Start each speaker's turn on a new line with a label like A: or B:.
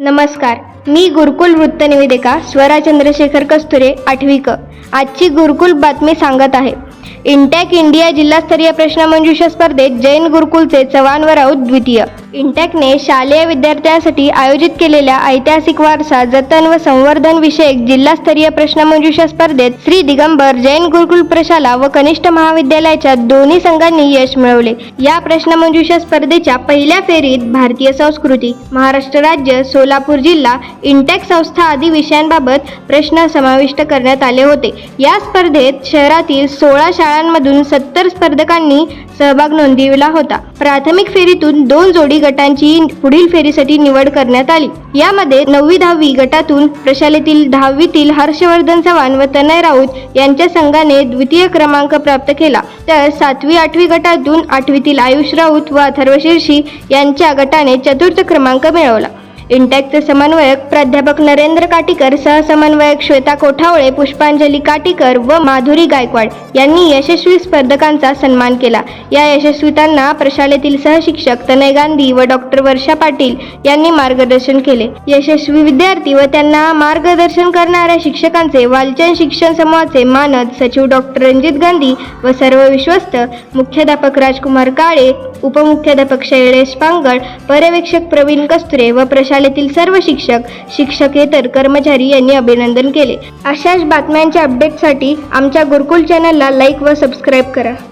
A: नमस्कार मी गुरुकुल वृत्तनिवेदिका स्वरा चंद्रशेखर कस्तुरे आठवी क. आजची गुरुकुल बातमी सांगत आहे. इंटॅक इंडिया जिल्हास्तरीय प्रश्नमंजुषा स्पर्धेत जैन गुरुकुलचे चव्हाण व राऊत द्वितीय. इंटॅकने शालेय विद्यार्थ्यांसाठी आयोजित केलेल्या ऐतिहासिक वारसा जतन व संवर्धन विषयक जिल्हास्तरीय प्रश्नमंजुषा स्पर्धेत श्री दिगंबर जैन गुरुकुल प्रशाला व कनिष्ठ महाविद्यालयाच्या दोन्ही संघांनी यश मिळवले. या प्रश्नमंजुषा स्पर्धेच्या पहिल्या फेरीत भारतीय संस्कृती महाराष्ट्र राज्य सोलापूर जिल्हा इंटॅक संस्था आदी विषयांबाबत प्रश्न समाविष्ट करण्यात आले होते. या स्पर्धेत शहरातील सोळा शाळांमधून सत्तर स्पर्धकांनी सहभाग नोंदविला होता. प्राथमिक फेरीतून दोन जोडी गटांची पुढील फेरीसाठी निवड करण्यात आली. यामध्ये नववी दहावी गटातून प्रशालेतील दहावीतील हर्षवर्धन चव्हाण व तनय राऊत यांच्या संघाने द्वितीय क्रमांक प्राप्त केला. तर सातवी आठवी गटातून आठवीतील आयुष राऊत व अथर्व यांच्या गटाने चतुर्थ क्रमांक मिळवला. इंटॅकचे समन्वयक प्राध्यापक नरेंद्र काटीकर सहसमन्वयक श्वेता कोठावळे पुष्पांजली काटीकर व माधुरी गायकवाड यांनी यशस्वी स्पर्धकांचा सन्मान केला. या यशस्वीतांना प्रशालेतील सहशिक्षक तनय गांधी व डॉक्टर वर्षा पाटील यांनी मार्गदर्शन केले. यशस्वी विद्यार्थी व त्यांना मार्गदर्शन करणाऱ्या शिक्षकांचे वालचंद शिक्षण समूहाचे मानद सचिव डॉक्टर रणजित गांधी व सर्व विश्वस्त मुख्याध्यापक राजकुमार काळे उपमुख्याध्यापक शैलेश पांगड पर्यवेक्षक प्रवीण कस्तुरे व प्रशा शाळेतील सर्व शिक्षक शिक्षकेतर कर्मचारी यांनी अभिनंदन केले. अशाच बातम्यांच्या अपडेटसाठी आमच्या गुरुकुल चॅनलला लाईक व सबस्क्राईब करा.